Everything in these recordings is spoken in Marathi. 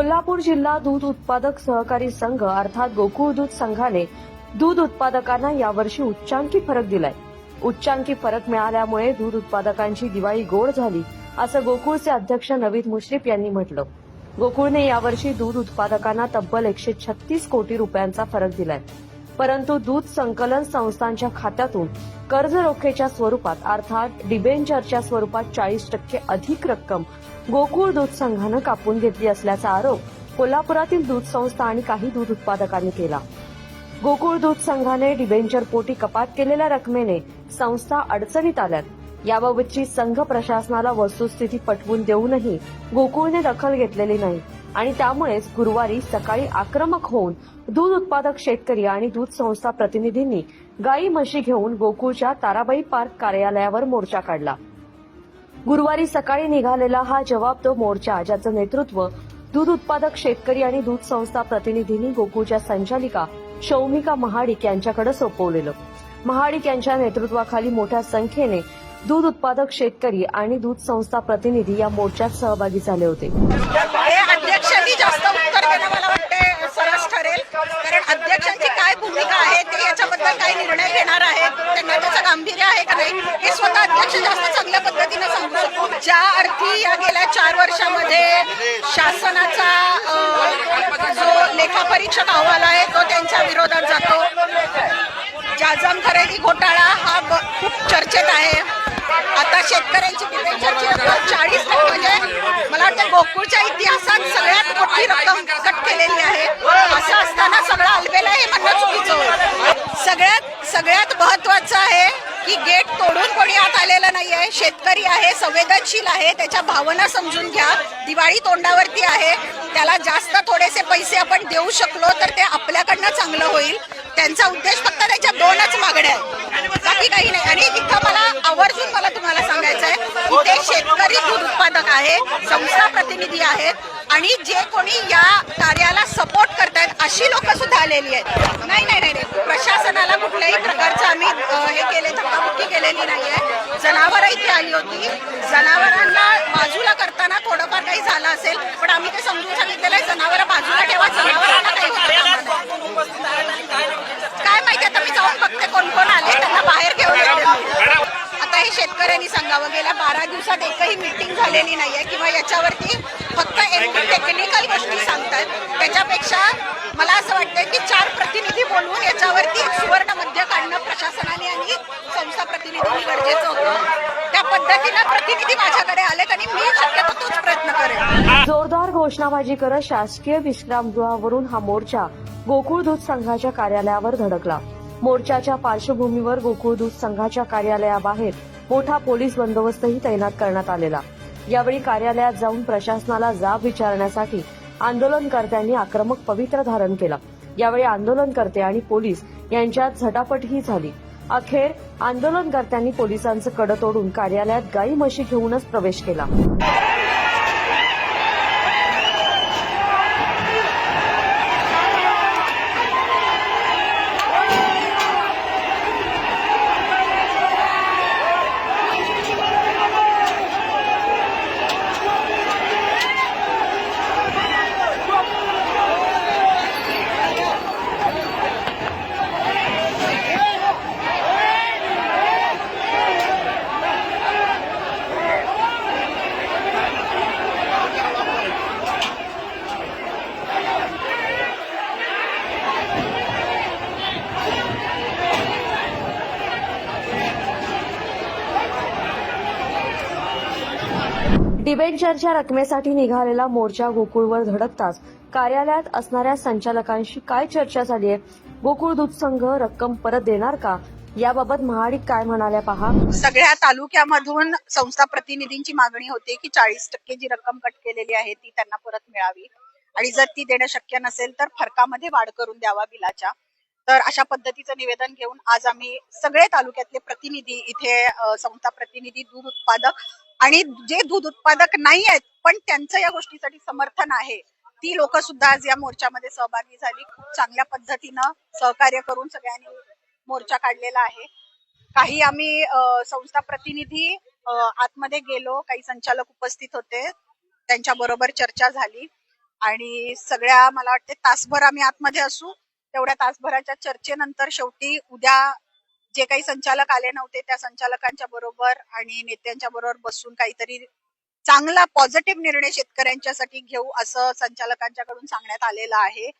कोल्हापूर जिल्हा दूध उत्पादक सहकारी संघ अर्थात गोकुळ दूध संघाने दूध उत्पादकांना यावर्षी उच्चांकी फरक दिलाय. उच्चांकी फरक मिळाल्यामुळे दूध उत्पादकांची दिवाळी गोड झाली असं गोकुळचे अध्यक्ष नवीद मुश्रीफ यांनी म्हटलं. गोकुळने यावर्षी दूध उत्पादकांना तब्बल एकशे छत्तीस कोटी रुपयांचा फरक दिलाय. परंतु दूध संकलन संस्थांच्या खात्यातून कर्ज रोखेच्या स्वरूपात अर्थात डिबेंचरच्या स्वरूपात चाळीस टक्के अधिक रक्कम गोकुळ दूध संघानं कापून घेतली असल्याचा आरोप कोल्हापुरातील दूध संस्था आणि काही दूध उत्पादकांनी केला. गोकुळ दूध संघाने डिबेंचर पोटी कपात केलेल्या रकमेने संस्था अडचणीत आल्यात. याबाबतची संघ प्रशासनाला वस्तुस्थिती पटवून देऊनही गोकुळने दखल घेतलेली नाही. आणि त्यामुळेच गुरुवारी सकाळी आक्रमक होऊन दूध उत्पादक शेतकरी आणि दूध संस्था प्रतिनिधींनी गाई म्हशी घेऊन गोकुळच्या ताराबाई पार्क कार्यालयावर मोर्चा काढला. गुरुवारी सकाळी निघालेला हा जबाबदो मोर्चा ज्याचं नेतृत्व दूध उत्पादक शेतकरी आणि दूध संस्था प्रतिनिधींनी गोकुळच्या संचालिका शौमिका महाडिक यांच्याकडे सोपवलेलं. महाडिक यांच्या नेतृत्वाखाली मोठ्या संख्येने दूध उत्पादक शेतकरी आणि दूध संस्था प्रतिनिधी या मोर्चात सहभागी झाले होते. जास्त मला वाटते सरस ठरेल. कारण अध्यक्षांची काय भूमिका आहे ते याच्याबद्दल काही निर्णय घेणार आहेत. त्यांना त्याचं गांभीर्य आहे का नाही हे स्वतः अध्यक्ष जास्त चांगल्या पद्धतीने सांगू शकतो. ज्या अर्थी या गेल्या चार वर्षामध्ये शासनाचा जो लेखापरीक्षक अहवाल आहे तो त्यांच्या विरोधात जातो. जाजम खरेदी घोटाळा हा ब- खूप चर्चेत आहे. आता शेतकऱ्यांची डिबेंचरची चाळीस टक्के म्हणजे मला वाटतं गोकुळच्या इतिहासात सगळ्यात मोठी रक्कम कट केलेली आहे. असं असताना सगळं अलबेला आहे हे म्हणणं चुकीचं सगळ्यात सगळ्यात महत्वाचं आहे की गेट तोडून कोणी आत आलेलं नाहीये. शेतकरी आहे संवेदनशील आहे. त्याच्या भावना समजून घ्या. दिवाळी तोंडावरती आहे. त्याला जास्त थोडेसे पैसे आपण देऊ शकलो तर ते आपल्याकडनं चांगलं होईल. त्यांचा उद्देश फक्त त्याच्या दोनच मागण्या आहेत. बाकी काही नाही. आणि इथं मला आवर्जून मला तुम्हाला सांगायचं आहे इथे शेतकरी दूध उत्पादक आहे संस्था प्रतिनिधी आहेत आणि जे कोणी या कार्याला सपोर्ट करतायत अशी लोक सुद्धा आलेली आहेत. नाही नाही नाही नाही. प्रशासनाला कुठल्याही प्रकारचं आम्ही हे केले धक्काबुक्की केलेली नाहीये. जनावरं इथे आली होती. जनावरांना बाजूला करताना थोडंफार काही झालं असेल पण आम्ही ते समजून सांगितलेलं आहे जनावरं बाजूला ठेवा जनावरांना काही होता कामा नये. काय माहिती आता मी जाऊन बघते कोण कोण आले त्यांना बाहेर घेऊन येते मी. आता हे शेतकऱ्यांनी सांगावं. गेल्या बारा दिवसात एकही मिटिंग झालेली नाही आहे किंवा याच्यावरती फक्त एमपी टेक्निकल गोष्टी सांगतात त्याच्यापेक्षा मला असं वाटतं की चार प्रतिनिधी बोलवून याच्यावरती एक सुवर्ण मध्य काढणं प्रशासनाने आणि संस्था प्रतिनिधींनी गरजेचं होतं. त्या पद्धतीनं प्रतिनिधी माझ्याकडे आलेत आणि मी शक्यतो तोच प्रयत्न करेन. जोरदार घोषणाबाजी करत शासकीय विश्रामगृहावरून हा मोर्चा गोकुळ दूध संघाच्या कार्यालयावर धडकला. मोर्चाच्या पार्श्वभूमीवर गोकुळ दूध संघाच्या कार्यालयाबाहेर मोठा पोलीस बंदोबस्तही तैनात करण्यात आलेला. यावेळी कार्यालयात जाऊन प्रशासनाला जाब विचारण्यासाठी आंदोलनकर्त्यांनी आक्रमक पवित्र धारण केला. यावेळी आंदोलनकर्ते आणि पोलीस यांच्यात झटापटही झाली. अखेर आंदोलनकर्त्यांनी पोलिसांचं कडं तोडून कार्यालयात गाई म्हशी घेऊनच प्रवेश केला. डिबेंचरच्या रकमेसाठी निघालेला मोर्चा गोकुळवर धडकताच कार्यालयात असणाऱ्या संचालकांशी काय चर्चा झाली आहे? गोकुळ दूध संघ रक्कम परत देणार का? याबाबत महाडिक काय म्हणाल्या पहा. सगळ्या तालुक्यामधून संस्था प्रतिनिधींची मागणी होती की चाळीस टक्के जी रक्कम कट केलेली आहे ती त्यांना परत मिळावी. आणि जर ती देणं शक्य नसेल तर फरकामध्ये वाढ करून द्यावा बिलाच्या. तर अशा पद्धतीचं निवेदन घेऊन आज आम्ही सगळे तालुक्यातले प्रतिनिधी इथे संस्था प्रतिनिधी दूध उत्पादक आणि जे दूध उत्पादक नाही आहेत पण त्यांचं या गोष्टीसाठी समर्थन आहे ती लोक सुद्धा आज या मोर्चामध्ये सहभागी झाली. खूप चांगल्या पद्धतीनं सहकार्य करून सगळ्यांनी मोर्चा काढलेला आहे. काही आम्ही संस्था प्रतिनिधी आतमध्ये गेलो काही संचालक उपस्थित होते त्यांच्या बरोबर चर्चा झाली. आणि सगळ्या मला वाटते तासभर आम्ही आतमध्ये असू तेवढ्या तासभराच्या चर्चेनंतर शेवटी उद्या जे काही संचालक आले नव्हते त्या संचालकांच्या बरोबर आणि नेत्यांच्या बरोबर बसून काहीतरी चांगला पॉझिटिव्ह निर्णय शेतकऱ्यांच्यासाठी घेऊ असं संचालकांच्याकडून सांगण्यात आलेलं आहे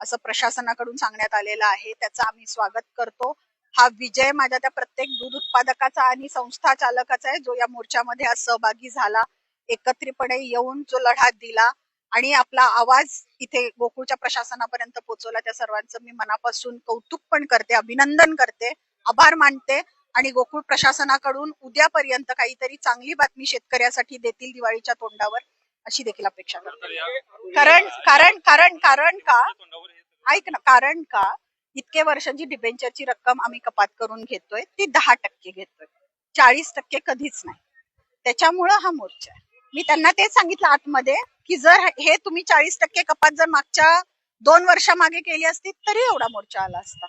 असं प्रशासनाकडून सांगण्यात आलेलं आहे. त्याचं आम्ही स्वागत करतो. हा विजय माझ्या त्या प्रत्येक दूध उत्पादकाचा आणि संस्था चालकाचा आहे जो या मोर्चामध्ये आज सहभागी झाला. एकत्रितपणे येऊन जो लढा दिला आणि आपला आवाज इथे गोकुळच्या प्रशासनापर्यंत पोहोचवला. त्या सर्वांचं मी मनापासून कौतुक पण करते अभिनंदन करते. आभार मानते आणि गोकुळ प्रशासनाकडून उद्यापर्यंत काहीतरी चांगली बातमी शेतकऱ्यासाठी देतील दिवाळीच्या तोंडावर अशी देखील अपेक्षा करते. कारण कारण कारण कारण का? ऐक ना कारण का? इतके वर्षांची डिबेंचरची रक्कम आम्ही कपात करून घेतोय ती दहा टक्के घेतोय. चाळीस टक्के कधीच नाही. त्याच्यामुळं हा मोर्चा आहे. मी त्यांना तेच सांगितलं आतमध्ये की जर हे तुम्ही चाळीस टक्के कपात जर मागच्या दोन वर्षामागे केली असती तरी एवढा मोर्चा आला असता.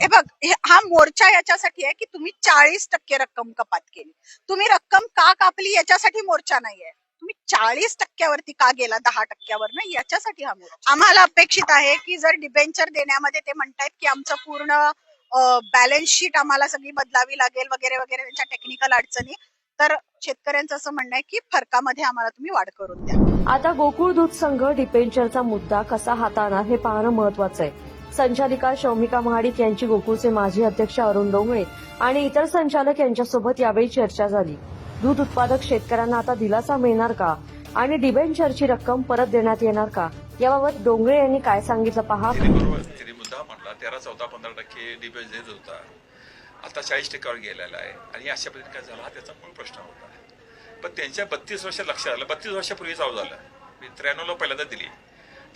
हे बघ हा मोर्चा याच्यासाठी आहे की तुम्ही चाळीस टक्के रक्कम कपात केली. तुम्ही रक्कम का कापली याच्यासाठी मोर्चा नाहीये. तुम्ही चाळीस टक्क्यावरती का गेला दहा टक्क्यावर ना याच्यासाठी हा मोर्चा. आम्हाला अपेक्षित आहे की जर डिबेंचर देण्यामध्ये ते म्हणतायत की आमचं पूर्ण बॅलन्स शीट आम्हाला सगळी बदलावी लागेल वगैरे वगैरे त्यांच्या टेक्निकल अडचणी तर शेतकऱ्यांचं असं म्हणणं आहे की फरकामध्ये आम्हाला तुम्ही वाढ करून द्या. आता गोकुळ दूध संघ डिपेंचरचा मुद्दा कसा हाताळणार हे पाहणं महत्वाचं आहे. संचालिका शौमिका महाडिक यांची गोकुळचे माजी अध्यक्ष अरुण डोंगळे आणि इतर संचालक यांच्यासोबत यावेळी चर्चा झाली. दूध उत्पादक शेतकऱ्यांना आता दिलासा मिळणार का? आणि डिबेंचरची रक्कम परत देण्यात येणार का? याबाबत डोंगळे यांनी काय सांगितलं पहा. बरोबर मुद्दा तेरा चौदा पंधरा टक्के डिबेट देत होता. आता चाळीस टक्क्यावर गेलेला आहे. आणि अशा पद्धतीने काय झाला? हा त्याचा मूळ प्रश्न होता. पण त्यांच्या बत्तीस वर्ष लक्षात आलं. बत्तीस वर्षापूर्वी चालू झालं. मी त्र्याण्णवला पहिल्यांदा दिली.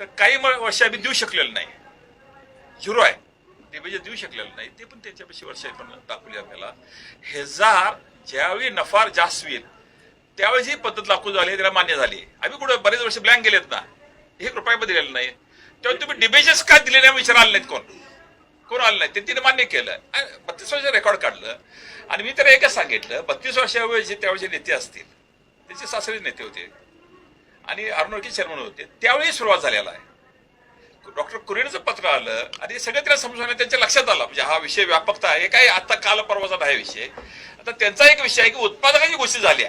तर काही वर्ष आम्ही देऊ शकलेलं नाही. झिरो आहे. डिबेट म्हणजे देऊ शकलेलं नाही. ते पण त्याच्यापेक्षा वर्ष पण दाखवली आपल्याला. हेजार ज्यावेळी नफा जास्त होईल त्यावेळेस ही पद्धत लागू झाली त्याला मान्य झाली. आम्ही कुठं बरेच वर्ष ब्लँक गेलेत ना. हे रुपया दिलेलं नाही. तेव्हा तुम्ही डिबेजेस काय दिले नाही? विचार आले नाहीत कोण? कोण आलं नाही ते तिने मान्य केलं. बत्तीस वर्ष रेकॉर्ड काढलं. आणि मी तर एकच सांगितलं बत्तीस वर्षावेळी त्यावेळेचे नेते असतील त्याचे सासरे नेते होते. आणि अर्नोळकी चेअरमन होते. त्यावेळी सुरुवात झालेला आहे. डॉक्टर कुरेनचं पत्र आलं आणि सगळं त्याला समजून त्यांच्या लक्षात आलं. म्हणजे हा विषय व्यापकता आहे. काय आता काल परवाचा नाही विषय. आता त्यांचा एक विषय आहे की उत्पादकाची गोष्टी झाल्या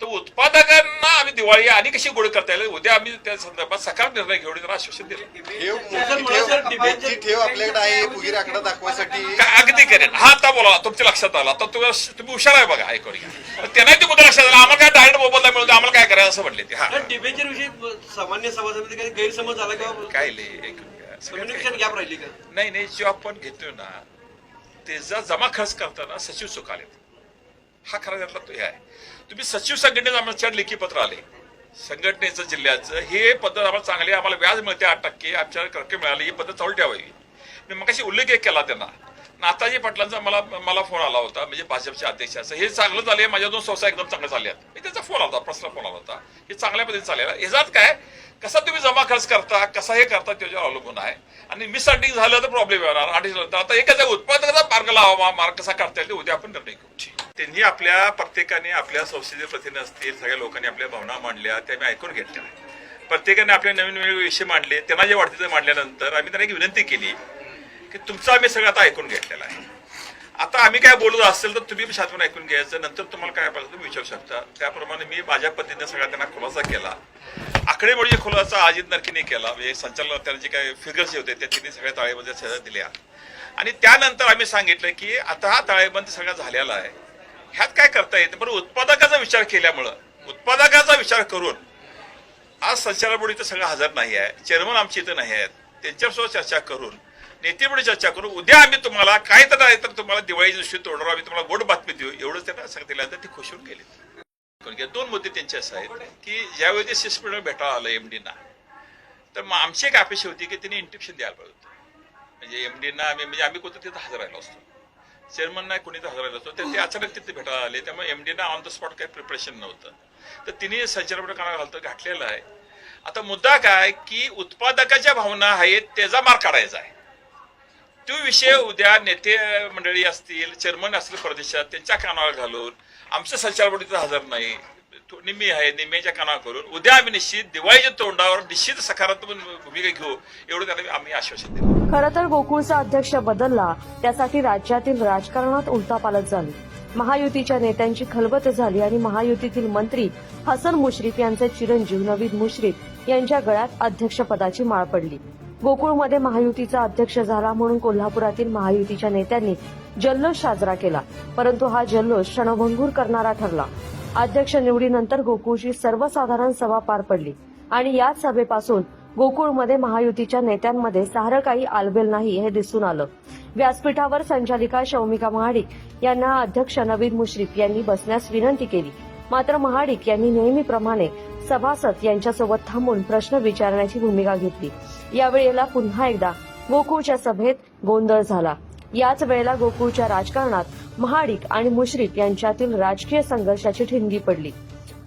तर उत्पादकांना आम्ही दिवाळी आणि कशी गोड करता येईल उद्या आम्ही त्या संदर्भात सकाळ निर्णय घेऊन त्यांना आश्वासन दिलं. आहे आकडा दाखवायसाठी. काय अगदी करेन हा आता बोला तुमच्या लक्षात आला. आता तुम्ही तुम्ही हुशार आहे बघा ऐकून त्यांना ते मुद्दा लक्षात आला. आम्हाला काय डायरेक्ट मोबदला मिळतो आम्हाला काय करायचं असं म्हटले ते. हा. डिबेंचर विषयी सामान्य सभासमिती काही गैरसमज झाला किंवा काय सगळ्यात कम्युनिकेशन गॅप राहिली का? नाही नाही जो आपण घेतोय ना त्याचा जमा खर्च करताना सचिव चुकाले हा खरा त्यातला तो हे आहे. तुम्ही सचिव संघटनेचं आमच्या लेखी पत्र आले. संघटनेचं जिल्ह्याचं हे पद्धत आम्हाला चांगली आम्हाला व्याज मिळते आठ टक्के आमच्या रक्कम मिळाली ही पद्धत चालू ठेवावी. मी मगाशी उल्लेख एक केला त्यांना. नाताजी पाटलांचा मला मला फोन आला होता म्हणजे भाजपचे अध्यक्ष असं. हे चांगलं झाले माझ्या दोन संस्था एकदम चांगल्या झाल्या त्याचा फोन आला होता प्रश्न फोन आला होता. हे चांगल्या पद्धतीने चालेल ह्याच्यात काय कसा तुम्ही जमा खर्च करता कसा हे करता त्याच्यावर अवलंबून आहे. आणि मिसअंडिंग झालं तर प्रॉब्लेम येणार आणि तर आता एकच उत्पादकाचा मार्ग लावा मार्ग कसा करता येईल ते उद्या आपण निर्णय घेऊ. त्यांनी आपल्या प्रत्येकाने आपल्या संस्थेचे प्रतिनिधी असतील सगळ्या लोकांनी आपल्या भावना मांडल्या त्या मी ऐकून घेतल्या. प्रत्येकाने आपले नवीन नवीन विषय मांडले त्यांना जे वाटते ते मांडल्यानंतर आम्ही त्यांना एक विनंती केली की तुमचं आम्ही सगळं आता ऐकून घेतलेलं आहे. आता आम्ही काय बोलत असेल तर तुम्ही शांतपण ऐकून घ्यायचं नंतर तुम्हाला काय पाहिजे तुम्ही विचारू शकता. त्याप्रमाणे मी माझ्या पद्धतीने सगळा त्यांना खुलासा केला. आकडेमोडीचा खुलासा अजित नरकीने केला. म्हणजे संचालन त्याला जे काही फिगर्स जे होते त्या तिने सगळ्या ताळेबंद सगळ्या दिल्या. आणि त्यानंतर आम्ही सांगितलं की आता हा ताळेबंद सगळा झालेला आहे. ह्यात काय करता येते पण उत्पादकाचा विचार केल्यामुळं उत्पादकाचा विचार करून आज संचालन बोर्ड इथं सगळं हजर नाही आहे. चेअरमन आमची इथं नाही आहेत. त्यांच्यासोबत चर्चा करून नेतेपुढे चर्चा करू. उद्या आम्ही तुम्हाला काय तर नाही तर तुम्हाला दिवाळी दिवशी तोडणार आम्ही तुम्हाला गोड बातमी देऊ. एवढंच त्यांना सांगितल्यानंतर ते खुश होऊन गेले. दोन मुद्दे त्यांचे असे आहेत की ज्यावेळी ते सिस्टम भेटायला आलं एमडीना तर मग आमची एक अपेक्षा होती की त्यांनी इंटिप्शन द्यायला पाहिजे होतं. म्हणजे एमडीना आम्ही म्हणजे आम्ही कोणतं तिथं हजर राहिलो असतो. चेअरमन नाही कोणी हजर राहिलो असतो. तर ते अचानक तिथे भेटायला आले त्यामुळे एमडीना ऑन द स्पॉट काही प्रिपरेशन नव्हतं. तर तिने संचालक काना घालतं घातलेलं आहे. आता मुद्दा काय की उत्पादकाच्या भावना आहेत त्याचा मार काढायचा आहे. तो विषय उद्या नेते मंडळी असतील चेअरमन असतील प्रदेशात त्यांच्या कानावर घालून आमचं संचालक हजर नाही तो निम्मी आहे निम्मेच्या कानावर करून उद्या आम्ही निश्चित दिवाळीच्या तोंडावर निश्चित सकारात्मक भूमिका घेऊ एवढं त्याला आम्ही आश्वासन दिलं. खरं तर गोकुळचा अध्यक्ष बदलला त्यासाठी राज्यातील राजकारणात उलथापालट झाली. महायुतीच्या नेत्यांची खलबत झाली आणि महायुतीतील मंत्री हसन मुश्रीफ यांचे चिरंजीव नवीद मुश्रीफ यांच्या गळ्यात अध्यक्षपदाची माळ पडली. गोकुळमध्ये महायुतीचा अध्यक्ष झाला म्हणून कोल्हापुरातील महायुतीच्या नेत्यांनी जल्लोष साजरा केला. परंतु हा जल्लोष क्षणभंगूर करणारा ठरला. अध्यक्ष निवडीनंतर गोकुळची सर्वसाधारण सभा पार पडली आणि याच सभेपासून गोकुळमध्ये महायुतीच्या नेत्यांमध्ये सारं काही आलबेल नाही हे दिसून आलं. व्यासपीठावर संचालिका शौमिका महाडिक यांना अध्यक्ष नवीद मुश्रीफ यांनी बसण्यास विनंती केली. मात्र महाडिक यांनी नेहमीप्रमाणे सभासद यांच्यासोबत थांबून प्रश्न विचारण्याची भूमिका घेतली. यावेळेला पुन्हा एकदा गोकुळच्या सभेत गोंधळ झाला. याच वेळेला गोकुळच्या राजकारणात महाडिक आणि मुश्रीफ यांच्यातील राजकीय संघर्षाची ठिणगी पडली.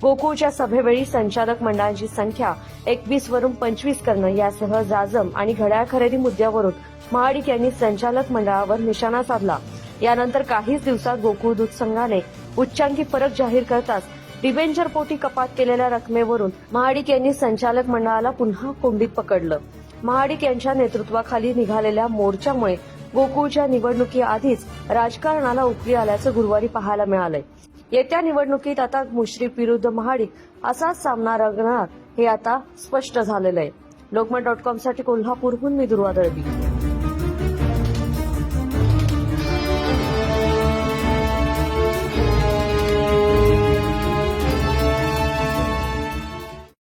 गोकुळच्या सभेवेळी संचालक मंडळांची संख्या एकवीस वरून पंचवीस करणं यासह जाजम आणि घड्याळ खरेदी मुद्द्यावरून महाडिक यांनी संचालक मंडळावर निशाणा साधला. यानंतर काहीच दिवसात गोकुळ दूध संघाने उच्चांकी फरक जाहीर करताच डिबेंचर पोटी कपात केलेल्या रकमेवरून महाडिक यांनी संचालक मंडळाला पुन्हा कोंडीत पकडलं. महाडिक यांच्या नेतृत्वाखाली निघालेल्या मोर्चामुळे गोकुळच्या निवडणुकीआधीच राजकारणाला उकळी आल्याचं गुरुवारी पाहायला मिळालंय. येत्या निवडणुकीत आता मुश्रीफ विरुद्ध महाडिक असाच सामना रंगणार हे आता स्पष्ट झालेलं आहे. लोकमत डॉट कॉमसाठी कोल्हापूरहून मी दुर्वा दळवी.